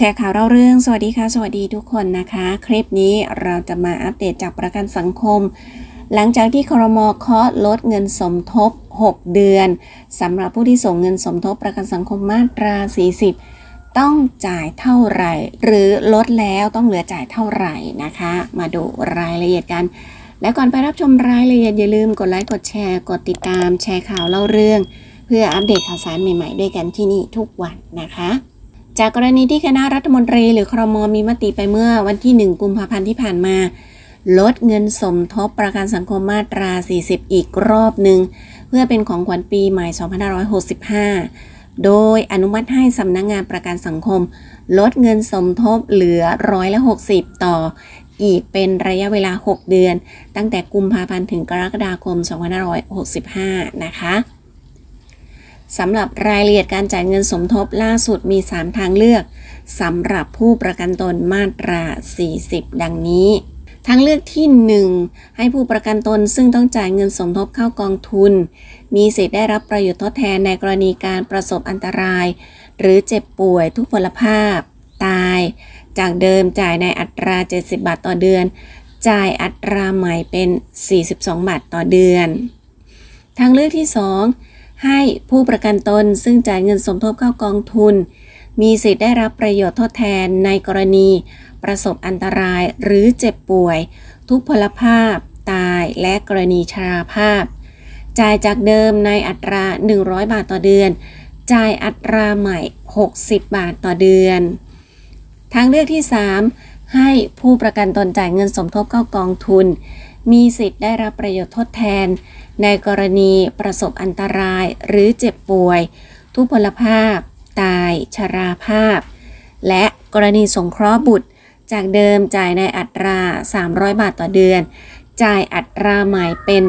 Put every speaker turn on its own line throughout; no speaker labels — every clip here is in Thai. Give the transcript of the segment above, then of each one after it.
แชร์ข่าวเล่าเรื่อง สวัสดีค่ะ สวัสดีทุกคนนะคะ คลิปนี้เราจะมาอัปเดตจากประกันสังคม หลังจากที่ครมเคาะลดเงินสมทบ 6 เดือนสำหรับผู้ที่ส่งเงินสมทบประกันสังคมมาตรา 40 ต้องจ่ายเท่าไหร่ หรือลดแล้วต้องเหลือจ่ายเท่าไหร่นะคะ มาดูรายละเอียดกัน และก่อนไปรับชมรายละเอียดอย่าลืมกดไลค์กดแชร์กดติดตามแชร์ข่าวเล่าเรื่อง เพื่ออัปเดตข่าวสารใหม่ ๆ ด้วยกันที่นี่ทุกวันนะคะ จากกรณีที่คณะรัฐมนตรีหรือครมมีมติไปเมื่อวันที่ 1 กุมภาพันธ์ที่ผ่านมา ลดเงินสมทบประกันสังคมมาตรา 40 อีกรอบหนึ่ง เพื่อเป็นของขวัญปีใหม่ 2565 โดยอนุมัติให้สำนักงงานประกันสังคม ลดเงินสมทบเหลือร้อยละ 60 ต่ออีกเป็นระยะเวลา 6 เดือน ตั้งแต่กุมภาพันธ์ถึงกรกฎาคม 2565 นะคะ สำหรับรายละเอียดการจ่ายเงินสมทบล่าสุดมี 3 ทางเลือกสำหรับผู้ประกันตนมาตรา 40 ดังนี้ทางเลือกที่ 1 ให้ผู้ประกันตนซึ่งต้องจ่ายเงินสมทบเข้ากองทุน มีสิทธิ์ได้รับประโยชน์ทดแทนในกรณีการประสบอันตราย หรือเจ็บป่วยทุกพลภาพ ตาย จากเดิมจ่ายในอัตรา 70 บาทต่อเดือน จ่ายอัตราใหม่เป็น 42 บาทต่อเดือน ทางเลือกที่ 2 ให้ผู้ประกันตนซึ่งจ่ายเงินสมทบเข้ากองทุน มีสิทธิ์ได้รับประโยชน์ทดแทนในกรณี ประสบอันตรายหรือเจ็บป่วย ทุกพลภาพ ตายและกรณีชราภาพ จ่ายจากเดิมในอัตรา 100 บาทต่อเดือน จ่ายอัตราใหม่ 60 บาทต่อเดือน ทางเลือกที่ 3 ให้ผู้ประกันตนจ่ายเงินสมทบเข้ากองทุนมีสิทธิ์ได้รับประโยชน์ทดแทน ในกรณีประสบอันตรายหรือเจ็บป่วย ทุพพลภาพ ตาย ชราภาพ และกรณีสงเคราะห์บุตร จากเดิมจ่ายในอัตรา 300 บาทต่อเดือน จ่ายอัตราใหม่เป็น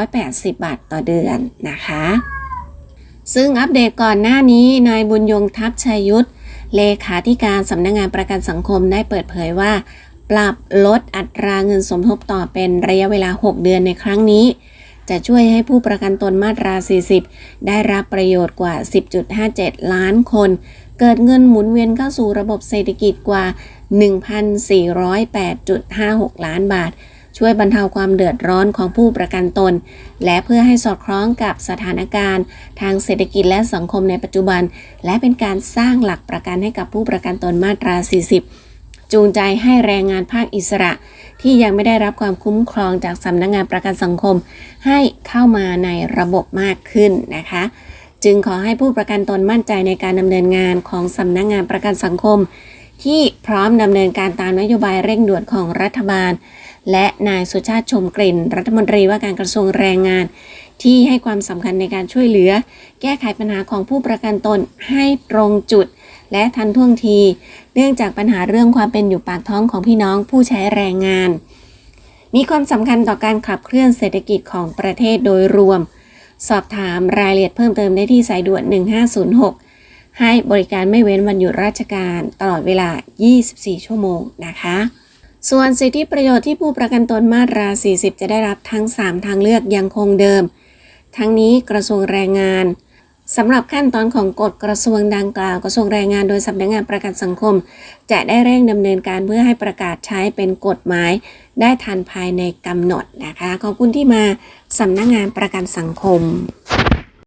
180 บาทต่อเดือนนะคะ ซึ่งอัปเดตก่อนหน้านี้นายบุญยงทัพชัยยุทธเลขาธิการสำนักงงานประกันสังคมได้เปิดเผยว่า ปรับลดอัตราเงินสมทบต่อเป็นระยะเวลา 6 เดือนในครั้งนี้ จะช่วยให้ผู้ประกันตนมาตรา 40 ได้รับประโยชน์กว่า 10.57 ล้านคน เกิดเงินหมุนเวียนเข้าสู่ระบบเศรษฐกิจกว่า 1,408.56 ล้านบาท ช่วยบรรเทาความเดือดร้อนของผู้ประกันตน และเพื่อให้สอดคล้องกับสถานการณ์ ทางเศรษฐกิจและสังคมในปัจจุบัน และเป็นการสร้างหลักประกันให้กับผู้ประกันตนมาตรา 40 จูงใจให้แรงงานภาคอิสระ ที่ยังไม่ได้รับความคุ้มครองจากสำนักงงานประกันสังคม ให้เข้ามาในระบบมากขึ้นนะคะ จึงขอให้ผู้ประกันตนมั่นใจในการดำเนินงานของสำนักงงานประกันสังคม ที่พร้อมดำเนินการตามนโยบายเร่งด่วนของรัฐบาล และนายสุชาติชมกลิ่น รัฐมนตรีว่าการกระทรวงแรงงาน ที่ให้ความสำคัญในการช่วยเหลือ แก้ไขปัญหาของผู้ประกันตนให้ตรงจุด และทันท่วงที เนื่องจากปัญหาเรื่องความเป็นอยู่ปากท้องของพี่น้องผู้ใช้แรงงาน มีความสำคัญต่อการขับเคลื่อนเศรษฐกิจของประเทศโดยรวม สอบถามรายละเอียดเพิ่มเติมได้ที่สายด่วน 1506 ให้บริการไม่เว้นวันหยุดราชการตลอดเวลา 24 ชั่วโมงนะคะส่วนสิทธิประโยชน์ที่ผู้ประกันตนมาตรา 40 จะได้รับทั้ง 3 ทางเลือกยังคงเดิม ทั้งนี้กระทรวงแรงงานสำหรับขั้นตอนของกฎกระทรวงดังกล่าวกระทรวงแรงงานโดยสำนักงานประกันสังคม จะได้เร่งดำเนินการเพื่อให้ประกาศใช้เป็นกฎหมาย ได้ทันภายในกำหนดนะคะ ขอบคุณที่มาสำนักงานประกันสังคม